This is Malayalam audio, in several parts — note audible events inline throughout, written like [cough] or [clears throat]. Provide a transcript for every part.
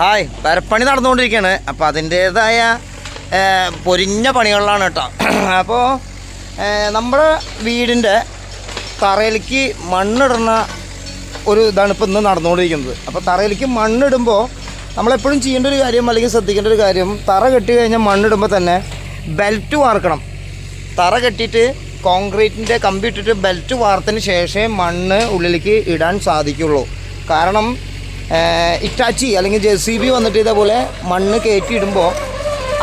ഹായ്. പരപ്പണി നടന്നുകൊണ്ടിരിക്കുകയാണ്. അപ്പോൾ അതിന്റേതായ പൊരിഞ്ഞ പണികളിലാണ് കേട്ടോ. അപ്പോൾ നമ്മുടെ വീടിന്റെ തറയിലേക്ക് മണ്ണിടുന്ന ഒരു ഇതാണ് ഇപ്പോൾ ഇന്ന് നടന്നുകൊണ്ടിരിക്കുന്നത്. അപ്പോൾ തറയിലേക്ക് മണ്ണിടുമ്പോൾ നമ്മളെപ്പോഴും ചെയ്യേണ്ട ഒരു കാര്യം അല്ലെങ്കിൽ ശ്രദ്ധിക്കേണ്ട ഒരു കാര്യം തറ കെട്ടി കഴിഞ്ഞാൽ മണ്ണിടുമ്പോൾ തന്നെ ബെൽറ്റ് വാർക്കണം. തറ കെട്ടിയിട്ട് കോൺക്രീറ്റിന്റെ കമ്പി ഇട്ടിട്ട് ബെൽറ്റ് വാർത്തതിന് ശേഷമേ മണ്ണ് ഉള്ളിലേക്ക് ഇടാൻ സാധിക്കുള്ളൂ. കാരണം ഇറ്റാച്ചി അല്ലെങ്കിൽ ജെ സി ബി വന്നിട്ട് ഇതേപോലെ മണ്ണ് കയറ്റി ഇടുമ്പോൾ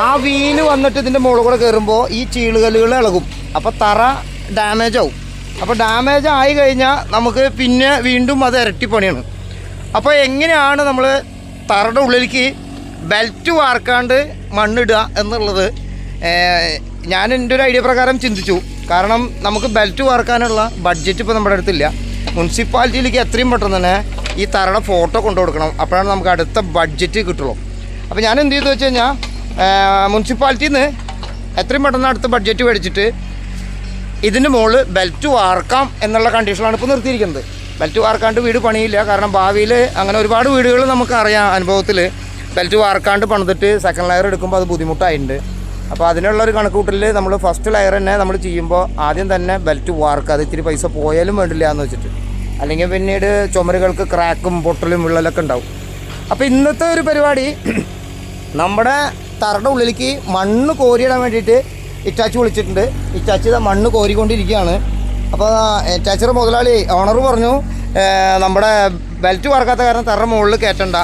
ആ വീൽ വന്നിട്ട് ഇതിന്റെ മുകളിൽ കൂടെ കയറുമ്പോൾ ഈ ചീളുകല്ലുകൾ ഇളകും. അപ്പോൾ തറ ഡാമേജ് ആവും. അപ്പോൾ ഡാമേജ് ആയി കഴിഞ്ഞാൽ നമുക്ക് പിന്നെ വീണ്ടും അത് ഇരട്ടിപ്പണിയാണ് അപ്പോൾ എങ്ങനെയാണ് നമ്മൾ തറയുടെ ഉള്ളിലേക്ക് ബെൽറ്റ് വാർക്കാണ്ട് മണ്ണിടുക എന്നുള്ളത്? ഞാൻ എന്റെ ഒരു ഐഡിയ പ്രകാരം ചിന്തിച്ചു. കാരണം നമുക്ക് ബെൽറ്റ് വാർക്കാനുള്ള ബഡ്ജറ്റ് ഇപ്പോൾ നമ്മുടെ അടുത്തില്ല. മുനിസിപ്പാലിറ്റിയിലേക്ക് എത്രയും പെട്ടെന്ന് തന്നെ ഈ തറയുടെ ഫോട്ടോ കൊണ്ടു കൊടുക്കണം. അപ്പോഴാണ് നമുക്ക് അടുത്ത ബഡ്ജറ്റ് കിട്ടുള്ളൂ. അപ്പോൾ ഞാൻ എന്ത് ചെയ്തു വെച്ച് കഴിഞ്ഞാൽ മുനിസിപ്പാലിറ്റിയിൽ നിന്ന് എത്രയും പെട്ടെന്ന് അടുത്ത ബഡ്ജറ്റ് മേടിച്ചിട്ട് ഇതിന്റെ മുകളിൽ ബെൽറ്റ് വാർക്കാം എന്നുള്ള കണ്ടീഷനിലാണ് ഇപ്പോൾ നിർത്തിയിരിക്കുന്നത്. ബെൽറ്റ് വാർക്കാണ്ട് വീട് പണിയില്ല. കാരണം ഭാവിയിൽ അങ്ങനെ ഒരുപാട് വീടുകൾ നമുക്കറിയാം അനുഭവത്തിൽ ബെൽറ്റ് വാർക്കാണ്ട് പണിതിട്ട് സെക്കൻഡ് ലെയർ എടുക്കുമ്പോൾ അത് ബുദ്ധിമുട്ടായിട്ടുണ്ട് അപ്പോൾ അതിനുള്ള ഒരു കണക്കൂട്ടലിൽ നമ്മൾ ഫസ്റ്റ് ലെയർ തന്നെ നമ്മൾ ചെയ്യുമ്പോൾ ആദ്യം തന്നെ ബെൽറ്റ് വാർക്ക് അത് ഇത്തിരി പൈസ പോയാലും വേണ്ടില്ല എന്ന് വെച്ചിട്ട്. അല്ലെങ്കിൽ പിന്നീട് ചുമരുകൾക്ക് ക്രാക്കും പൊട്ടലും വിള്ളലൊക്കെ ഉണ്ടാവും. അപ്പോൾ ഇന്നത്തെ ഒരു പരിപാടി [clears throat] നമ്മുടെ തറയുടെ ഉള്ളിലേക്ക് മണ്ണ് കോരിയിടാൻ വേണ്ടിയിട്ട് ഇറ്റാച്ചി വിളിച്ചിട്ടുണ്ട്. ഇറ്റാച്ചി മണ്ണ് കോരിക്കൊണ്ടിരിക്കുകയാണ്. അപ്പോൾ ഇറ്റാച്ചിയുടെ മുതലാളി ഓണർ പറഞ്ഞു നമ്മുടെ ബെൽറ്റ് പറക്കാത്ത കാരണം തറ മുകളിൽ കയറ്റണ്ട.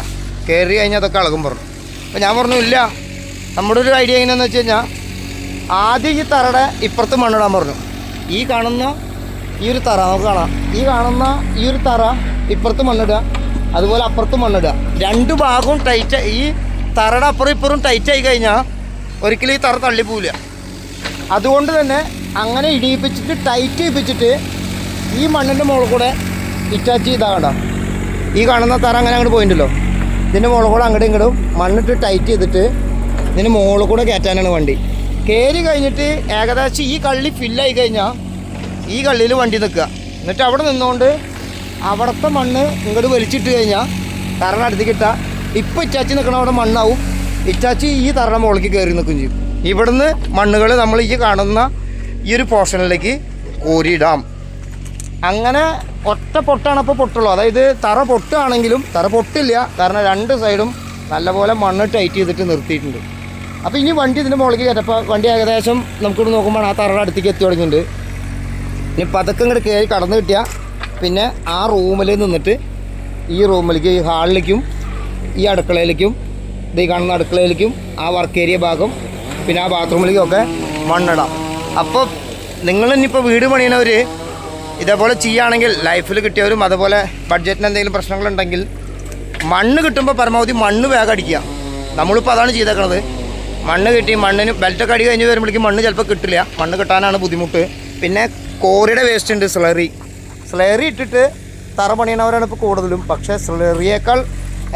കയറി കഴിഞ്ഞാൽ അതൊക്കെ അളകും പറഞ്ഞു. അപ്പോൾ ഞാൻ പറഞ്ഞു ഇല്ല. നമ്മുടെ ഒരു ഐഡിയ എങ്ങനെയാണെന്ന് വെച്ച് കഴിഞ്ഞാൽ ആദ്യം ഈ തറയുടെ ഇപ്പുറത്ത് മണ്ണിടാൻ പറഞ്ഞു. ഈ കാണുന്ന ഈ ഒരു തറ നമുക്ക് കാണാം. ഈ കാണുന്ന ഈ ഒരു തറ ഇപ്പുറത്ത് മണ്ണിടുക അതുപോലെ അപ്പുറത്ത് മണ്ണിടുക. രണ്ട് ഭാഗവും ടൈറ്റ് ഈ തറയുടെ അപ്പുറം ഇപ്പുറം ടൈറ്റ് ആയി കഴിഞ്ഞാൽ ഒരിക്കലും ഈ തറ തള്ളിപ്പോവില്ല അതുകൊണ്ട് തന്നെ അങ്ങനെ ഇടിയിപ്പിച്ചിട്ട് ടൈറ്റ് ചെയ്യിപ്പിച്ചിട്ട് ഈ മണ്ണിന്റെ മുകളിൽ കൂടെ ഇറ്റാച്ച് ചെയ്താകണ്ട ഈ കാണുന്ന തറ അങ്ങനെ അങ്ങോട്ട് പോയിട്ടല്ലോ ഇതിന്റെ മുകളിൽ കൂടെ അങ്ങോട്ടും ഇങ്ങോട്ടും മണ്ണിട്ട് ടൈറ്റ് ചെയ്തിട്ട് ഇതിന്റെ മുകളിൽ കൂടെ കയറ്റാനാണ് വണ്ടി. കയറി കഴിഞ്ഞിട്ട് ഏകദേശം ഈ കള്ളി ഫില്ലായി കഴിഞ്ഞാൽ ഈ കള്ളിയിൽ വണ്ടി നിൽക്കുക. എന്നിട്ട് അവിടെ നിന്നുകൊണ്ട് അവിടുത്തെ മണ്ണ് ഇങ്ങോട്ട് വലിച്ചിട്ട് കഴിഞ്ഞാൽ തറയുടെ അടുത്തേക്ക് ഇട്ടാൽ ഇപ്പോൾ ഇറ്റാച്ചി നിൽക്കണ അവിടെ മണ്ണാവും. ഇറ്റാച്ചി ഈ തറയുടെ മുകളിലേക്ക് കയറി നിൽക്കും ചെയ്യും. ഇവിടുന്ന് മണ്ണുകൾ നമ്മൾ ഈ കാണുന്ന ഈ ഒരു പോർഷനിലേക്ക് കോരിയിടാം. അങ്ങനെ ഒറ്റ പൊട്ടാണ് അപ്പോൾ പൊട്ടുള്ളൂ. അതായത് തറ പൊട്ടുകയാണെങ്കിലും തറ പൊട്ടില്ല. കാരണം രണ്ട് സൈഡും നല്ലപോലെ മണ്ണ് ടൈറ്റ് ചെയ്തിട്ട് നിർത്തിയിട്ടുണ്ട്. അപ്പോൾ ഇനി വണ്ടി ഇതിന്റെ മുകളിലേക്ക് കയറ്റപ്പോൾ വണ്ടി ഏകദേശം നമുക്കിവിടെ നോക്കുമ്പോൾ ആ തറയുടെ അടുത്തേക്ക് എത്തി തുടങ്ങിയിട്ടുണ്ട്. ഇനി പതുക്കെ ഇങ്ങോട്ട് കയറി കടന്നു കിട്ടിയാൽ പിന്നെ ആ റൂമിൽ നിന്നിട്ട് ഈ റൂമിലേക്ക് ഈ ഹാളിലേക്കും ഈ അടുക്കളയിലേക്കും ഇത് കാണുന്ന അടുക്കളയിലേക്കും ആ വർക്ക് ഏരിയ ഭാഗം പിന്നെ ആ ബാത്റൂമിലേക്കും ഒക്കെ മണ്ണിടാം അപ്പോൾ നിങ്ങൾ ഇനിയിപ്പോൾ വീട് പണിയണവർ ഇതേപോലെ ചെയ്യുകയാണെങ്കിൽ ലൈഫിൽ കിട്ടിയവരും അതുപോലെ ബഡ്ജറ്റിന് എന്തെങ്കിലും പ്രശ്നങ്ങളുണ്ടെങ്കിൽ മണ്ണ് കിട്ടുമ്പോൾ പരമാവധി മണ്ണ് വേഗം അടിക്കുക. നമ്മളിപ്പോൾ അതാണ് ചെയ്തേക്കണത്. മണ്ണ് കിട്ടി മണ്ണിന് ബെൽറ്റൊക്കെ അടി കഴിഞ്ഞ് വരുമ്പോഴേക്കും മണ്ണ് ചിലപ്പോൾ കിട്ടില്ല. മണ്ണ് കിട്ടാനാണ് ബുദ്ധിമുട്ട്. പിന്നെ കോറിയുടെ വേസ്റ്റ് ഉണ്ട് സ്ലറി. സ്ലറി ഇട്ടിട്ട് തറ പണിയണവരാണ് ഇപ്പോൾ കൂടുതലും. പക്ഷേ സ്ലറിയേക്കാൾ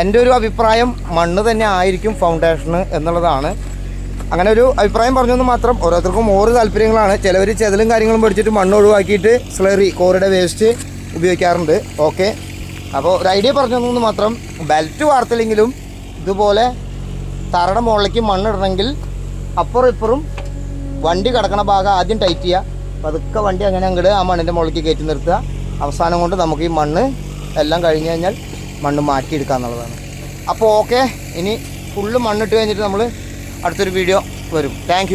എന്റെ ഒരു അഭിപ്രായം മണ്ണ് തന്നെ ആയിരിക്കും ഫൗണ്ടേഷന് എന്നുള്ളതാണ്. അങ്ങനെ ഒരു അഭിപ്രായം പറഞ്ഞെന്ന് മാത്രം ഓരോരുത്തർക്കും ഓരോ താല്പര്യങ്ങളാണ്. ചിലവർ ചെതലും കാര്യങ്ങളും പഠിച്ചിട്ട് മണ്ണ് ഒഴിവാക്കിയിട്ട് സ്ലറി കോറിയുടെ വേസ്റ്റ് ഉപയോഗിക്കാറുണ്ട്. ഓക്കെ. അപ്പോൾ ഒരു ഐഡിയ പറഞ്ഞതെന്ന് മാത്രം ബെൽറ്റ് വാർത്തില്ലെങ്കിലും ഇതുപോലെ തറയുടെ മുകളിലേക്ക് മണ്ണിടണമെങ്കിൽ അപ്പുറം ഇപ്പുറം വണ്ടി കിടക്കണ ഭാഗം ആദ്യം ടൈറ്റ് ചെയ്യുക. പതുക്കെ വണ്ടി അങ്ങനെ അങ്ങോട്ട് ആ മണ്ണിന്റെ മുകളിലേക്ക് കയറ്റി നിർത്തുക. അവസാനം കൊണ്ട് നമുക്ക് ഈ മണ്ണ് എല്ലാം കഴിഞ്ഞ് കഴിഞ്ഞാൽ മണ്ണ് മാറ്റിയെടുക്കുക എന്നുള്ളതാണ്. അപ്പോൾ ഓക്കെ ഇനി ഫുള്ള് മണ്ണിട്ട് കഴിഞ്ഞിട്ട് നമ്മൾ അടുത്തൊരു വീഡിയോ വരും. താങ്ക്